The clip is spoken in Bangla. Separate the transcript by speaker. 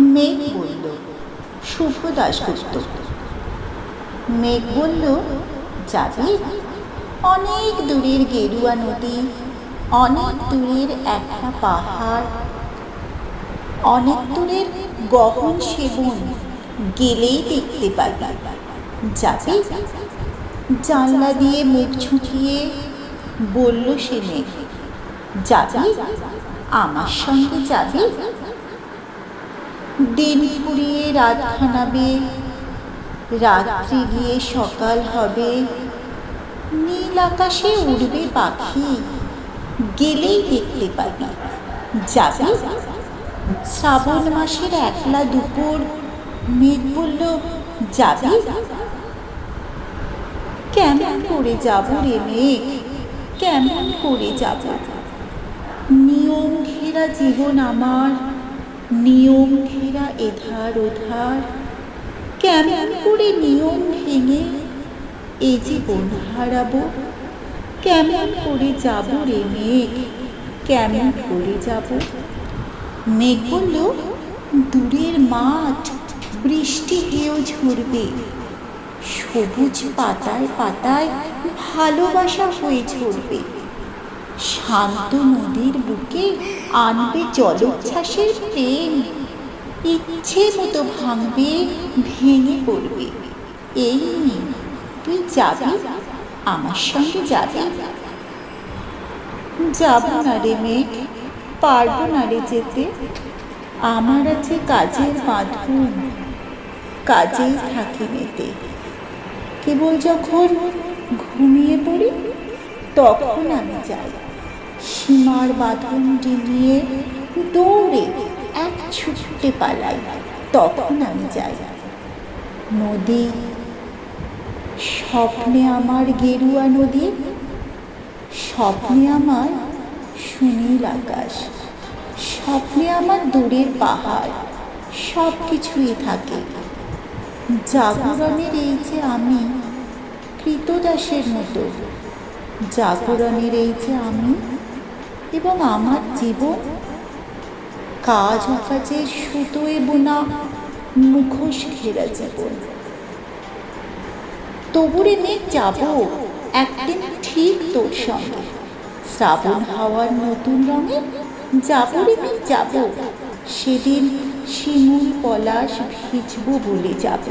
Speaker 1: মেঘ বলল শুভ দাশগুপ্ত। মেঘ বলল, যাবি। অনেক দূরের গেরুয়া নদী, অনেক দূরের একটা পাহাড়, অনেক দূরের গহন সেবন গেলেই দেখতে পাবি। যাবি? জানলা দিয়ে মুখ ছুটিয়ে বলল সে মেঘ, যাবি? আমার সঙ্গে যাবি? দিন ফুরিয়ে রাত খানাবে রাত্রি গিয়ে সকাল হবে। নীল আকাশে উড়বে পাখি, গেলেই দেখতে পাবি যাবি? শ্রাবণ মাসের একলা দুপুর, মেঘ বলল, যাবি? কেমন করে যাব রে মেঘ? কেমন করে যাব? নিয়ম ঘেরা জীবন আমার নিয়ম ঘেরা এধার ওধার। কেমন করে নিয়ম ভেঙে এই জীবন হারাবো? কেমন করে যাব রে মেঘ? কেমন করে যাব? মেঘ বলল, দূরের মাঠ, বৃষ্টি হেয়েও ঝরবে। সবুজ পাতায় পাতায় ভালোবাসা হয়ে ঝরবে। শান্ত নদীর বুকে আনবে জলোচ্ছ্বাসের প্রেম। ইচ্ছে মতো ভাঙবে, ভেঙে পড়বে। এই তুই যাবি? আমার সঙ্গে যাবি? যাব না রে মেঘ পারব না রে যেতে। আমার আছে কাজের মাধ্যম, কাজেই থাকি মেতে। কেবল যখন ঘুমিয়ে পড়ি তখন আমি যাই। সীমার বাঁধন ডিঙিয়ে দৌড়ে এক ছুটতে পালাই। তখন আমি যাই। নদী, স্বপ্নে আমার গেরুয়া নদী, স্বপ্নে আমার সুনীল আকাশ, স্বপ্নে আমার দূরের পাহাড় সব কিছুই থাকে। জাগরণের এই যে আমি কৃতদাসের মতো জাগরণের এই যে আমি এবং আমার জীবন, কাজ অকাজে সুতোয় বোনা মুখোশ ঘেরা জীবন। তবুরে মেঘ যাব, একদিন ঠিক তোর সঙ্গে। শ্রাবণ হাওয়ার নতুন রঙে যাব রে মেঘ যাব, সেদিন শিমুল পলাশ ভিজবো বলে যাব।